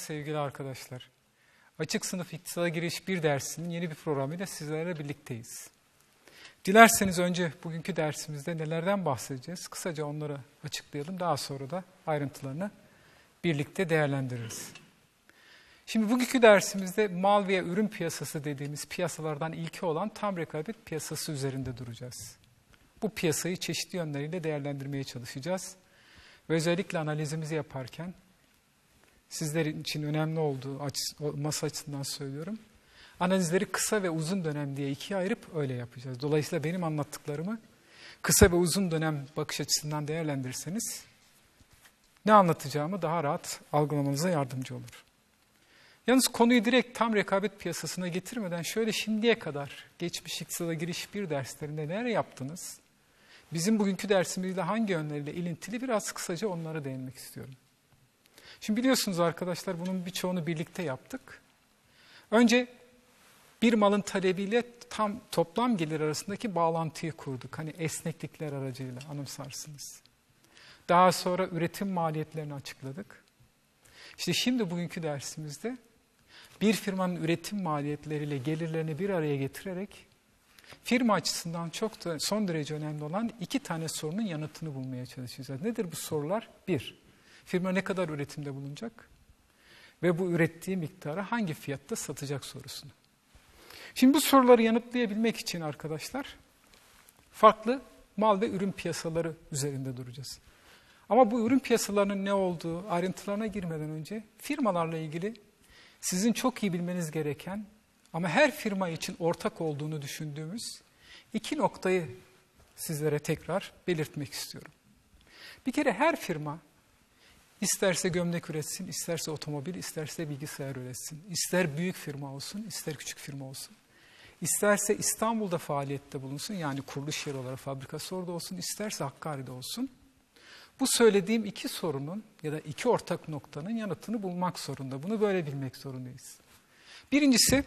sevgili arkadaşlar. Açık Sınıf İktisada Giriş bir dersinin yeni bir programıyla sizlerle birlikteyiz. Dilerseniz önce bugünkü dersimizde nelerden bahsedeceğiz? Kısaca onları açıklayalım. Daha sonra da ayrıntılarını birlikte değerlendiririz. Şimdi bugünkü dersimizde mal veya ürün piyasası dediğimiz piyasalardan ilki olan tam rekabet piyasası üzerinde duracağız. Bu piyasayı çeşitli yönleriyle değerlendirmeye çalışacağız. Ve özellikle analizimizi yaparken sizler için önemli olduğu masa açısından söylüyorum. Analizleri kısa ve uzun dönem diye ikiye ayırıp öyle yapacağız. Dolayısıyla benim anlattıklarımı kısa ve uzun dönem bakış açısından değerlendirirseniz ne anlatacağımı daha rahat algılamanıza yardımcı olur. Yalnız konuyu direkt tam rekabet piyasasına getirmeden şöyle şimdiye kadar geçmiş iktisada giriş bir derslerinde neler yaptınız? Bizim bugünkü dersimizle hangi yönleriyle ilintili biraz kısaca onlara değinmek istiyorum. Şimdi biliyorsunuz arkadaşlar bunun birçoğunu birlikte yaptık. Önce bir malın talebiyle tam toplam gelir arasındaki bağlantıyı kurduk. Hani esneklikler aracıyla anımsarsınız. Daha sonra üretim maliyetlerini açıkladık. İşte şimdi bugünkü dersimizde bir firmanın üretim maliyetleriyle gelirlerini bir araya getirerek firma açısından çok da son derece önemli olan iki tane sorunun yanıtını bulmaya çalışacağız. Nedir bu sorular? Bir, firma ne kadar üretimde bulunacak? Ve bu ürettiği miktarı hangi fiyatta satacak sorusunu. Şimdi bu soruları yanıtlayabilmek için arkadaşlar farklı mal ve ürün piyasaları üzerinde duracağız. Ama bu ürün piyasalarının ne olduğu ayrıntılarına girmeden önce firmalarla ilgili sizin çok iyi bilmeniz gereken ama her firma için ortak olduğunu düşündüğümüz iki noktayı sizlere tekrar belirtmek istiyorum. Bir kere her firma isterse gömlek üretsin, isterse otomobil, isterse bilgisayar üretsin. İster büyük firma olsun, ister küçük firma olsun. İsterse İstanbul'da faaliyette bulunsun, yani kuruluş yeri olarak fabrikası orada olsun, isterse Hakkari'de olsun. Bu söylediğim iki sorunun ya da iki ortak noktanın yanıtını bulmak zorunda. Bunu böyle bilmek zorundayız. Birincisi,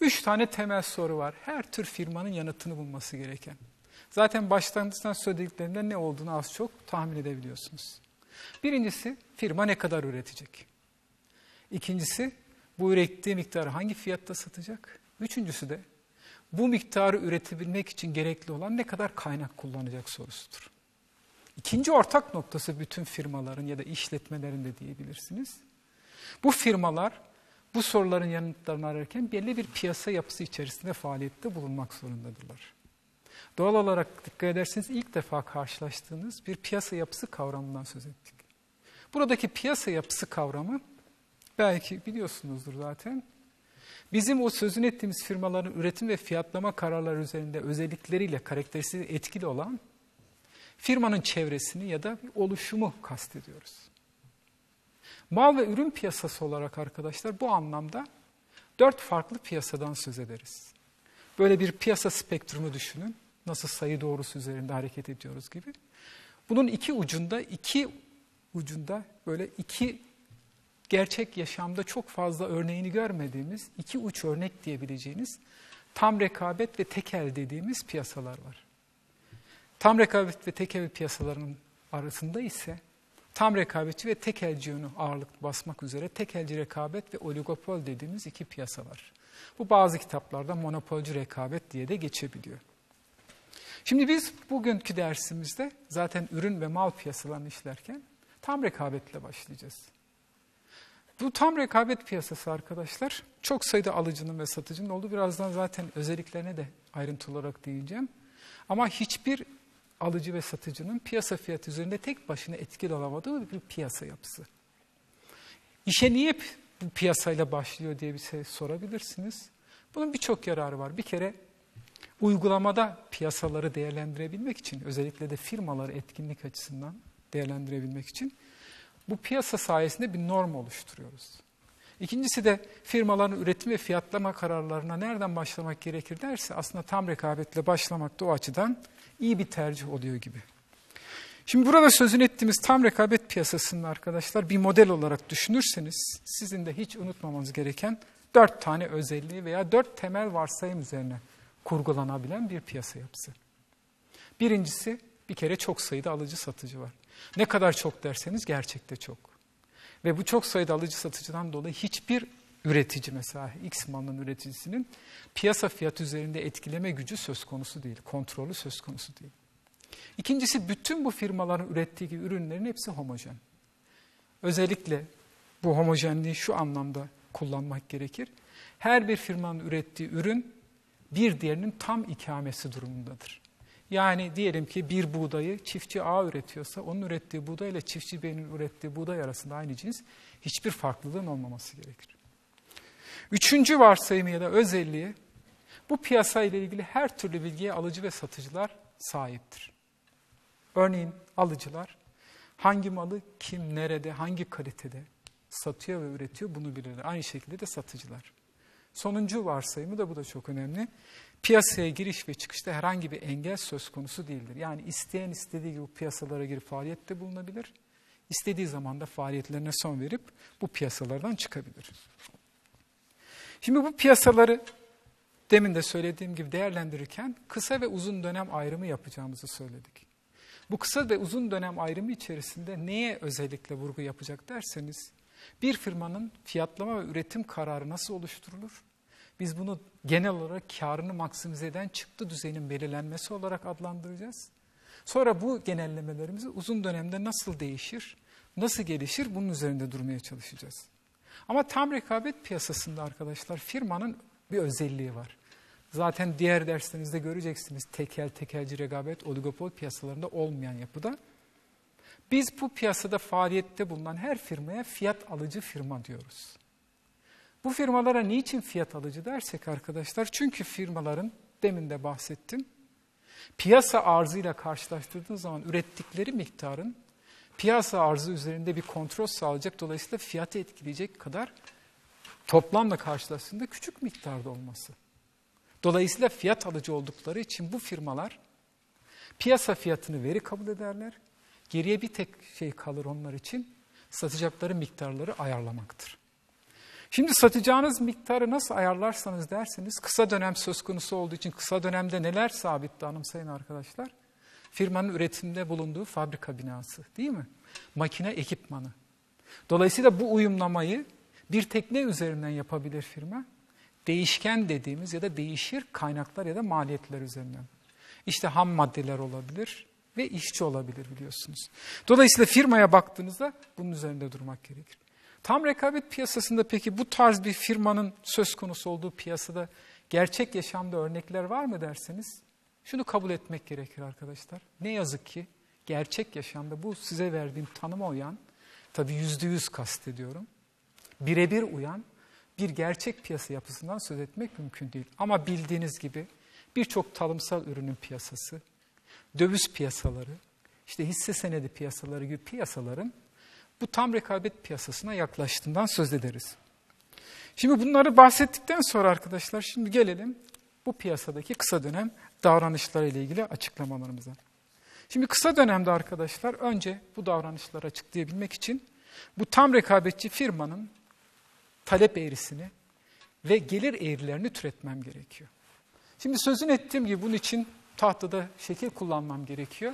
üç tane temel soru var. Her tür firmanın yanıtını bulması gereken. Zaten başlangıçtan söylediklerimden ne olduğunu az çok tahmin edebiliyorsunuz. Birincisi, firma ne kadar üretecek? İkincisi, bu ürettiği miktarı hangi fiyatta satacak? Üçüncüsü de, bu miktarı üretebilmek için gerekli olan ne kadar kaynak kullanacak sorusudur. İkinci ortak noktası bütün firmaların ya da işletmelerin de diyebilirsiniz. Bu firmalar bu soruların yanıtlarını ararken belli bir piyasa yapısı içerisinde faaliyette bulunmak zorundadırlar. Doğal olarak dikkat ederseniz ilk defa karşılaştığınız bir piyasa yapısı kavramından söz ettik. Buradaki piyasa yapısı kavramı belki biliyorsunuzdur zaten. Bizim o sözünü ettiğimiz firmaların üretim ve fiyatlama kararları üzerinde özellikleriyle karakteristiği etkili olan firmanın çevresini ya da oluşumu kastediyoruz. Mal ve ürün piyasası olarak arkadaşlar bu anlamda dört farklı piyasadan söz ederiz. Böyle bir piyasa spektrumu düşünün. Nasıl sayı doğrusu üzerinde hareket ediyoruz gibi. Bunun iki ucunda, iki ucunda böyle iki gerçek yaşamda çok fazla örneğini görmediğimiz iki uç örnek diyebileceğiniz tam rekabet ve tekel dediğimiz piyasalar var. Tam rekabet ve tekel piyasalarının arasında ise tam rekabetçi ve tekelci yönü ağırlık basmak üzere tekelci rekabet ve oligopol dediğimiz iki piyasa var. Bu bazı kitaplarda monopolcu rekabet diye de geçebiliyor. Şimdi biz bugünkü dersimizde zaten ürün ve mal piyasalarını işlerken tam rekabetle başlayacağız. Bu tam rekabet piyasası arkadaşlar çok sayıda alıcının ve satıcının olduğu birazdan zaten özelliklerine de ayrıntı olarak değineceğim. Ama hiçbir alıcı ve satıcının piyasa fiyatı üzerinde tek başına etkili olamadığı bir piyasa yapısı. İşe niye bu piyasayla başlıyor diye bir şey sorabilirsiniz. Bunun birçok yararı var. Bir kere uygulamada piyasaları değerlendirebilmek için, özellikle de firmaları etkinlik açısından değerlendirebilmek için bu piyasa sayesinde bir norm oluşturuyoruz. İkincisi de firmaların üretim ve fiyatlama kararlarına nereden başlamak gerekir derse aslında tam rekabetle başlamak da o açıdan iyi bir tercih oluyor gibi. Şimdi burada sözün ettiğimiz tam rekabet piyasasını arkadaşlar bir model olarak düşünürseniz sizin de hiç unutmamanız gereken dört tane özelliği veya dört temel varsayım üzerine kurgulanabilen bir piyasa yapısı. Birincisi bir kere çok sayıda alıcı satıcı var. Ne kadar çok derseniz gerçekte çok. Ve bu çok sayıda alıcı satıcıdan dolayı hiçbir üretici mesela X malının üreticisinin piyasa fiyatı üzerinde etkileme gücü söz konusu değil, kontrolü söz konusu değil. İkincisi bütün bu firmaların ürettiği ürünlerin hepsi homojen. Özellikle bu homojenliği şu anlamda kullanmak gerekir. Her bir firmanın ürettiği ürün bir diğerinin tam ikamesi durumundadır. Yani diyelim ki bir buğdayı çiftçi A üretiyorsa onun ürettiği buğday ile çiftçi B'nin ürettiği buğday arasında aynı cins hiçbir farklılığın olmaması gerekir. Üçüncü varsayımı ya da özelliği bu piyasa ile ilgili her türlü bilgiye alıcı ve satıcılar sahiptir. Örneğin alıcılar hangi malı kim, nerede, hangi kalitede satıyor ve üretiyor bunu bilirler. Aynı şekilde de satıcılar. Sonuncu varsayımı da bu da çok önemli. Piyasaya giriş ve çıkışta herhangi bir engel söz konusu değildir. Yani isteyen istediği gibi piyasalara girip faaliyette bulunabilir. İstediği zaman da faaliyetlerine son verip bu piyasalardan çıkabilir. Şimdi bu piyasaları demin de söylediğim gibi değerlendirirken kısa ve uzun dönem ayrımı yapacağımızı söyledik. Bu kısa ve uzun dönem ayrımı içerisinde neye özellikle vurgu yapacak derseniz bir firmanın fiyatlama ve üretim kararı nasıl oluşturulur? Biz bunu genel olarak karını maksimize eden çıktı düzeyinin belirlenmesi olarak adlandıracağız. Sonra bu genellemelerimiz uzun dönemde nasıl değişir, nasıl gelişir bunun üzerinde durmaya çalışacağız. Ama tam rekabet piyasasında arkadaşlar firmanın bir özelliği var. Zaten diğer derslerinizde göreceksiniz tekel tekelci rekabet oligopol piyasalarında olmayan yapıda. Biz bu piyasada faaliyette bulunan her firmaya fiyat alıcı firma diyoruz. Bu firmalara niçin fiyat alıcı dersek arkadaşlar? Çünkü firmaların demin de bahsettim. Piyasa arzıyla karşılaştırdığınız zaman ürettikleri miktarın piyasa arzı üzerinde bir kontrol sağlayacak dolayısıyla fiyatı etkileyecek kadar toplamla karşılaştığında küçük miktarda olması. Dolayısıyla fiyat alıcı oldukları için bu firmalar piyasa fiyatını veri kabul ederler. Geriye bir tek şey kalır onlar için satacakları miktarları ayarlamaktır. Şimdi satacağınız miktarı nasıl ayarlarsanız derseniz kısa dönem söz konusu olduğu için kısa dönemde neler sabitti anımsayın arkadaşlar. Firmanın üretimde bulunduğu fabrika binası değil mi? Makine ekipmanı. Dolayısıyla bu uyumlamayı bir tekne üzerinden yapabilir firma. Değişken dediğimiz ya da değişir kaynaklar ya da maliyetler üzerinden. İşte ham maddeler olabilir ve işçi olabilir biliyorsunuz. Dolayısıyla firmaya baktığınızda bunun üzerinde durmak gerekir. Tam rekabet piyasasında peki bu tarz bir firmanın söz konusu olduğu piyasada gerçek yaşamda örnekler var mı derseniz şunu kabul etmek gerekir arkadaşlar. Ne yazık ki gerçek yaşamda bu size verdiğim tanıma uyan, tabii yüzde yüz kastediyorum, birebir uyan bir gerçek piyasa yapısından söz etmek mümkün değil. Ama bildiğiniz gibi birçok tarımsal ürünün piyasası, döviz piyasaları, işte hisse senedi piyasaları gibi piyasaların bu tam rekabet piyasasına yaklaştığından söz ederiz. Şimdi bunları bahsettikten sonra arkadaşlar şimdi gelelim bu piyasadaki kısa dönem davranışları ile ilgili açıklamalarımıza. Şimdi kısa dönemde arkadaşlar önce bu davranışları açıklayabilmek için bu tam rekabetçi firmanın talep eğrisini ve gelir eğrilerini türetmem gerekiyor. Şimdi sözün ettiğim gibi bunun için tahtada şekil kullanmam gerekiyor.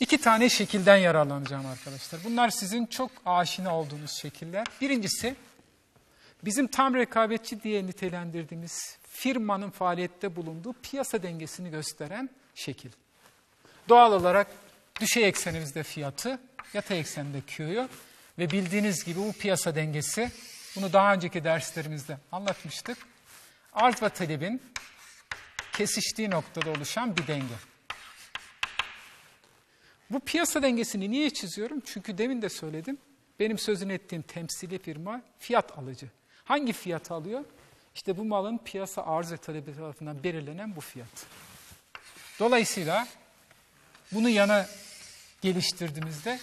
İki tane şekilden yararlanacağım arkadaşlar. Bunlar sizin çok aşina olduğunuz şekiller. Birincisi bizim tam rekabetçi diye nitelendirdiğimiz firmanın faaliyette bulunduğu piyasa dengesini gösteren şekil. Doğal olarak düşey eksenimizde fiyatı, yatay eksende Q'yu ve bildiğiniz gibi bu piyasa dengesi, bunu daha önceki derslerimizde anlatmıştık. Arz ve talebin kesiştiği noktada oluşan bir denge. Bu piyasa dengesini niye çiziyorum? Çünkü demin de söyledim. Benim sözünü ettiğim temsili firma fiyat alıcı. Hangi fiyatı alıyor? İşte bu malın piyasa arz ve talebi tarafından belirlenen bu fiyat. Dolayısıyla bunu yana geliştirdiğimizde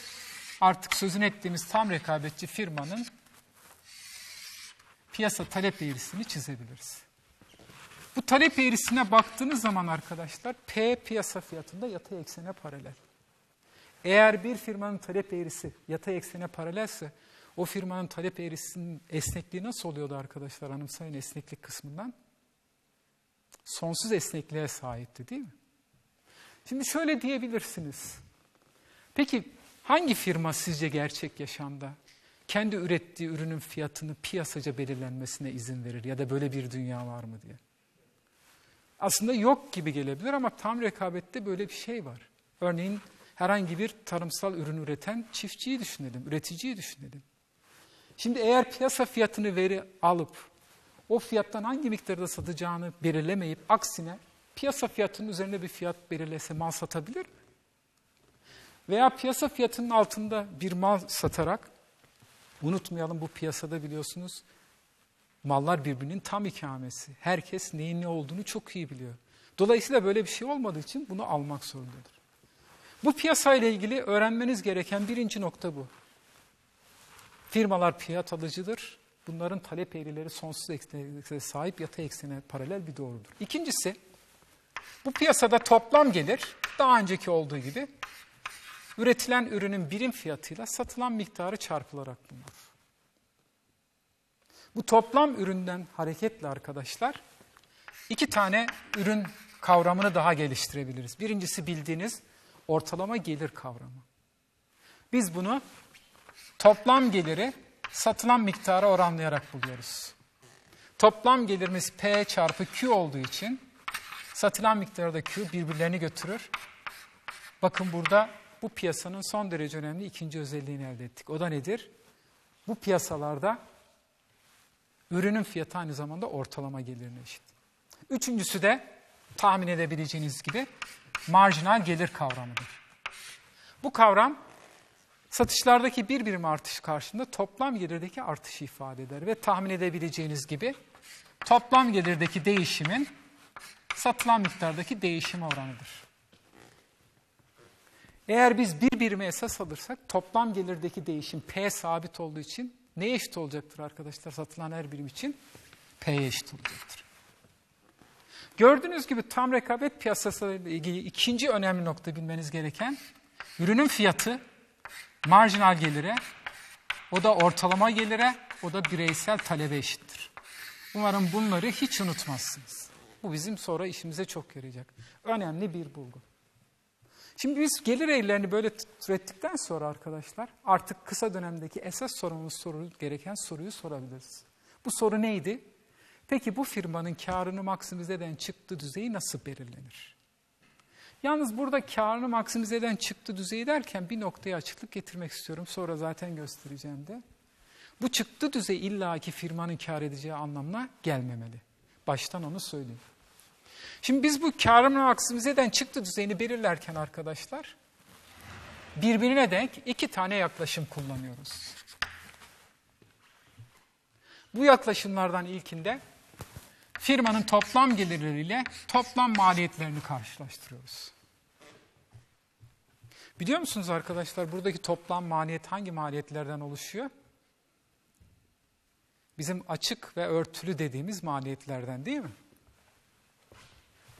artık sözünü ettiğimiz tam rekabetçi firmanın piyasa talep eğrisini çizebiliriz. Bu talep eğrisine baktığınız zaman arkadaşlar P piyasa fiyatında yatay eksene paralel. Eğer bir firmanın talep eğrisi yatay eksene paralelse o firmanın talep eğrisinin esnekliği nasıl oluyordu arkadaşlar anımsayın esneklik kısmından? Sonsuz esnekliğe sahipti değil mi? Şimdi şöyle diyebilirsiniz. Peki hangi firma sizce gerçek yaşamda kendi ürettiği ürünün fiyatını piyasaca belirlenmesine izin verir ya da böyle bir dünya var mı diye. Aslında yok gibi gelebilir ama tam rekabette böyle bir şey var. Örneğin herhangi bir tarımsal ürün üreten çiftçiyi düşünelim, üreticiyi düşünelim. Şimdi eğer piyasa fiyatını veri alıp o fiyattan hangi miktarda satacağını belirlemeyip aksine piyasa fiyatının üzerinde bir fiyat belirlese mal satabilir mi? Veya piyasa fiyatının altında bir mal satarak unutmayalım bu piyasada biliyorsunuz mallar birbirinin tam ikamesi. Herkes neyin ne olduğunu çok iyi biliyor. Dolayısıyla böyle bir şey olmadığı için bunu almak zorundadır. Bu piyasayla ilgili öğrenmeniz gereken birinci nokta bu. Firmalar fiyat alıcıdır. Bunların talep eğrileri sonsuz eksene sahip yatay eksene paralel bir doğrudur. İkincisi, bu piyasada toplam gelir daha önceki olduğu gibi üretilen ürünün birim fiyatıyla satılan miktarı çarpılarak bulunur. Bu toplam üründen hareketle arkadaşlar iki tane ürün kavramını daha geliştirebiliriz. Birincisi bildiğiniz ortalama gelir kavramı. Biz bunu toplam geliri satılan miktara oranlayarak buluyoruz. Toplam gelirimiz P çarpı Q olduğu için satılan miktarı da Q birbirlerini götürür. Bakın burada bu piyasanın son derece önemli ikinci özelliğini elde ettik. O da nedir? Bu piyasalarda ürünün fiyatı aynı zamanda ortalama gelirine eşit. Üçüncüsü de tahmin edebileceğiniz gibi marjinal gelir kavramıdır. Bu kavram satışlardaki bir birim artış karşısında toplam gelirdeki artışı ifade eder ve tahmin edebileceğiniz gibi toplam gelirdeki değişimin satılan miktardaki değişim oranıdır. Eğer biz bir birime esas alırsak toplam gelirdeki değişim P sabit olduğu için neye eşit olacaktır arkadaşlar satılan her birim için? P'ye eşit olacaktır. Gördüğünüz gibi tam rekabet piyasası ile ilgili ikinci önemli nokta bilmeniz gereken ürünün fiyatı marjinal gelire, o da ortalama gelire, o da bireysel talebe eşittir. Umarım bunları hiç unutmazsınız. Bu bizim sonra işimize çok yarayacak. Önemli bir bulgu. Şimdi biz gelir eğrilerini böyle türettikten sonra arkadaşlar artık kısa dönemdeki esas sorumuz soru gereken soruyu sorabiliriz. Bu soru neydi? Peki bu firmanın karını maksimize eden çıktı düzeyi nasıl belirlenir? Yalnız burada karını maksimize eden çıktı düzeyi derken bir noktaya açıklık getirmek istiyorum. Sonra zaten göstereceğim de. Bu çıktı düzey illaki firmanın kar edeceği anlamına gelmemeli. Baştan onu söyleyeyim. Şimdi biz bu karını maksimize eden çıktı düzeyini belirlerken arkadaşlar birbirine denk iki tane yaklaşım kullanıyoruz. Bu yaklaşımlardan ilkinde firmanın toplam gelirleriyle toplam maliyetlerini karşılaştırıyoruz. Biliyor musunuz arkadaşlar buradaki toplam maliyet hangi maliyetlerden oluşuyor? Bizim açık ve örtülü dediğimiz maliyetlerden değil mi?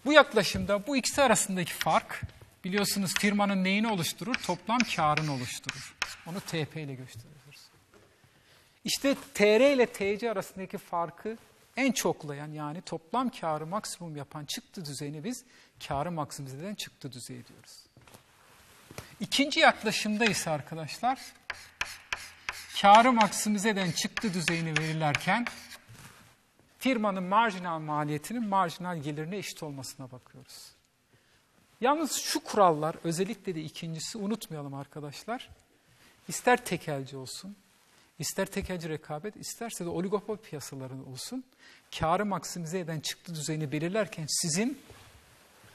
Bu yaklaşımda bu ikisi arasındaki fark biliyorsunuz firmanın neyini oluşturur? Toplam karını oluşturur. Onu TP ile gösteriyoruz. İşte TR ile TC arasındaki farkı en çoklayan yani toplam karı maksimum yapan çıktı düzeyini biz karı maksimize eden çıktı düzeyi diyoruz. İkinci yaklaşımda ise arkadaşlar karı maksimize eden çıktı düzeyini verirlerken firmanın marjinal maliyetinin marjinal gelirine eşit olmasına bakıyoruz. Yalnız şu kurallar özellikle de ikincisi unutmayalım arkadaşlar. İster tekelci olsun, ister tekelci rekabet, isterse de oligopol piyasaları olsun. Karı maksimize eden çıktı düzeyini belirlerken sizin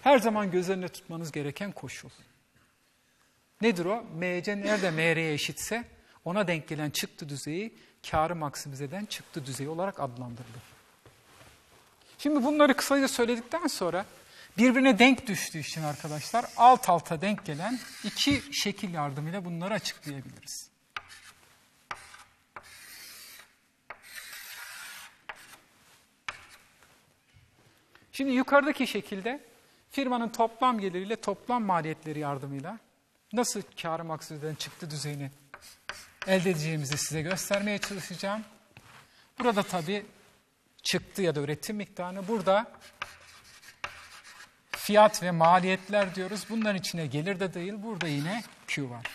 her zaman göz önüne tutmanız gereken koşul. Nedir o? MC nerede MR'ye eşitse ona denk gelen çıktı düzeyi karı maksimize eden çıktı düzeyi olarak adlandırılır. Şimdi bunları kısaca söyledikten sonra birbirine denk düştüğü için arkadaşlar alt alta denk gelen iki şekil yardımıyla bunları açıklayabiliriz. Şimdi yukarıdaki şekilde firmanın toplam geliriyle toplam maliyetleri yardımıyla nasıl karı maksudeden çıktı düzeyini elde edeceğimizi size göstermeye çalışacağım. Burada tabii çıktı ya da üretim miktarını burada fiyat ve maliyetler diyoruz. Bunların içine gelir de değil. Burada yine Q var.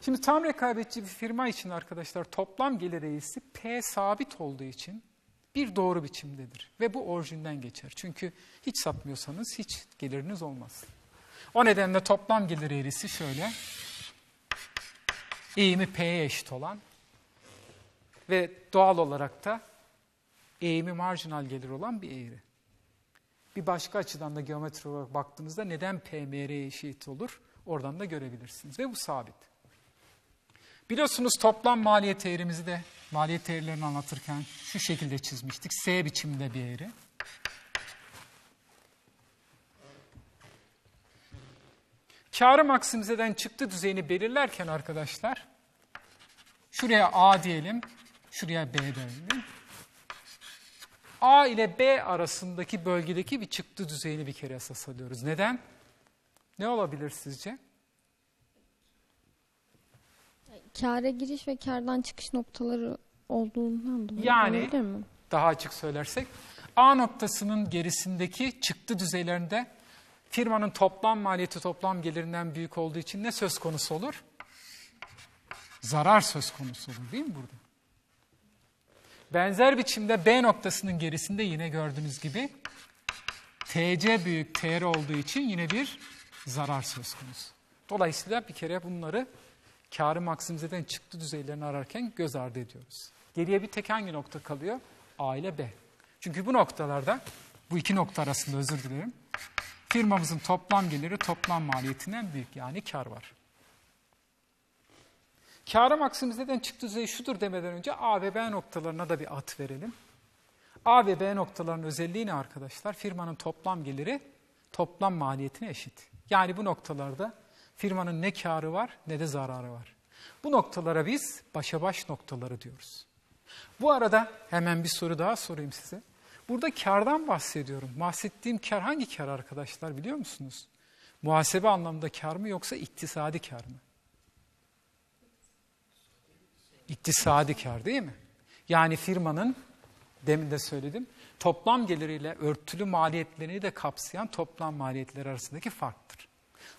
Şimdi tam rekabetçi bir firma için arkadaşlar toplam gelir eğrisi P sabit olduğu için bir doğru biçimdedir. Ve bu orijinden geçer. Çünkü hiç satmıyorsanız hiç geliriniz olmaz. O nedenle toplam gelir eğrisi şöyle. Eğimi P'ye eşit olan ve doğal olarak da eğimi marjinal gelir olan bir eğri. Bir başka açıdan da geometri olarak baktığınızda neden PMR'ye eşit olur oradan da görebilirsiniz. Ve bu sabit. Biliyorsunuz toplam maliyet eğrimizi de maliyet eğrilerini anlatırken şu şekilde çizmiştik. S biçiminde bir eğri. Karı maksimizeden çıktı düzeyini belirlerken arkadaşlar şuraya A diyelim, şuraya B diyelim. A ile B arasındaki bölgedeki bir çıktı düzeyini bir kere esas alıyoruz. Neden? Ne olabilir sizce? Kâra giriş ve kârdan çıkış noktaları olduğundan dolayı Yani- olabilir mi? Daha açık söylersek A noktasının gerisindeki çıktı düzeylerinde firmanın toplam maliyeti toplam gelirinden büyük olduğu için ne söz konusu olur? Zarar söz konusu olur değil mi burada? Benzer biçimde B noktasının gerisinde yine gördüğünüz gibi TC büyük TR olduğu için yine bir zarar söz konusu. Dolayısıyla bir kere bunları karı maksimizeden çıktı düzeylerini ararken göz ardı ediyoruz. Geriye bir tek hangi nokta kalıyor? A ile B. Çünkü bu noktalarda, bu iki nokta arasında özür dilerim, firmamızın toplam geliri toplam maliyetinden büyük yani kar var. Karı maksimizden çıktı düzey şudur demeden önce A ve B noktalarına da bir at verelim. A ve B noktalarının özelliği ne arkadaşlar? Firmanın toplam geliri toplam maliyetine eşit. Yani bu noktalarda firmanın ne karı var ne de zararı var. Bu noktalara biz başa baş noktaları diyoruz. Bu arada hemen bir soru daha sorayım size. Burada kardan bahsediyorum. Bahsettiğim kar hangi kar arkadaşlar biliyor musunuz? Muhasebe anlamında kar mı yoksa iktisadi kar mı? İktisadi kar değil mi? Yani firmanın demin de söyledim toplam geliriyle örtülü maliyetlerini de kapsayan toplam maliyetler arasındaki farktır.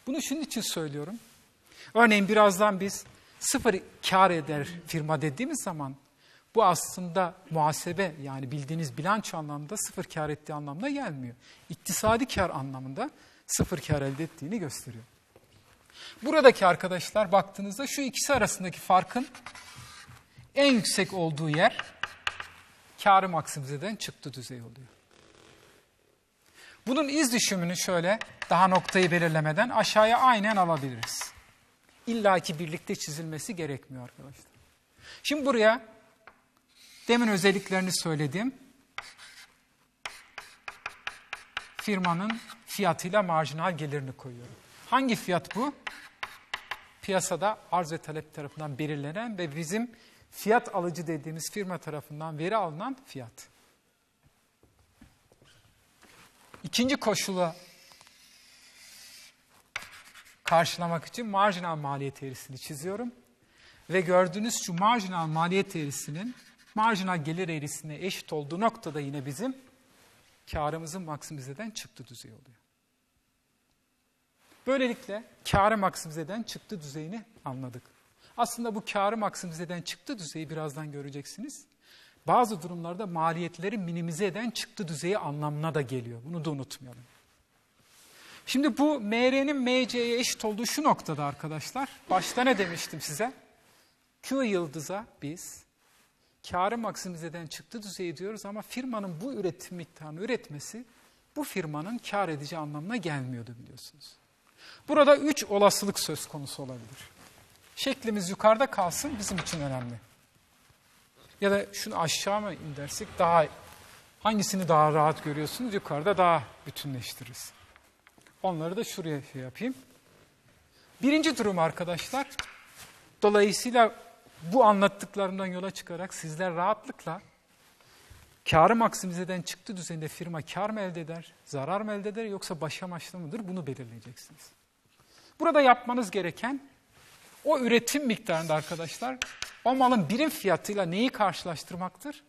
Bunu şunun için söylüyorum. Örneğin birazdan biz sıfır kar eder firma dediğimiz zaman bu aslında muhasebe yani bildiğiniz bilanço anlamında sıfır kar ettiği anlamına gelmiyor. İktisadi kar anlamında sıfır kar elde ettiğini gösteriyor. Buradaki arkadaşlar baktığınızda şu ikisi arasındaki farkın en yüksek olduğu yer karı maksimizeden çıktı düzey oluyor. Bunun iz düşümünü şöyle daha noktayı belirlemeden aşağıya aynen alabiliriz. İlla ki birlikte çizilmesi gerekmiyor arkadaşlar. Şimdi buraya demin özelliklerini söyledim. Firmanın fiyatıyla marjinal gelirini koyuyorum. Hangi fiyat bu? Piyasada arz ve talep tarafından belirlenen ve bizim fiyat alıcı dediğimiz firma tarafından veri alınan fiyat. İkinci koşulu karşılamak için marjinal maliyet eğrisini çiziyorum. Ve gördüğünüz şu marjinal maliyet eğrisinin marjinal gelir eğrisine eşit olduğu noktada yine bizim karımızın maksimizeden çıktı düzey oluyor. Böylelikle karı maksimizeden çıktı düzeyini anladık. Aslında bu karı maksimizeden çıktı düzeyi birazdan göreceksiniz. Bazı durumlarda maliyetleri minimize eden çıktı düzeyi anlamına da geliyor. Bunu da unutmayalım. Şimdi bu MR'nin MC'ye eşit olduğu şu noktada arkadaşlar. Başta ne demiştim size? Q yıldıza biz karı maksimizeden çıktı düzeyi diyoruz ama firmanın bu üretim miktarını üretmesi bu firmanın kar edici anlamına gelmiyordu biliyorsunuz. Burada üç olasılık söz konusu olabilir. Şeklimiz yukarıda kalsın bizim için önemli. Ya da şunu aşağı mı indersek daha hangisini daha rahat görüyorsunuz yukarıda daha bütünleştiririz. Onları da şuraya şey yapayım. Birinci durum arkadaşlar. Dolayısıyla bu anlattıklarımdan yola çıkarak sizler rahatlıkla karı maksimizeden çıktı düzeyinde firma kar mı elde eder, zarar mı elde eder yoksa başamaçlı mıdır bunu belirleyeceksiniz. Burada yapmanız gereken o üretim miktarında arkadaşlar o malın birim fiyatıyla neyi karşılaştırmaktır?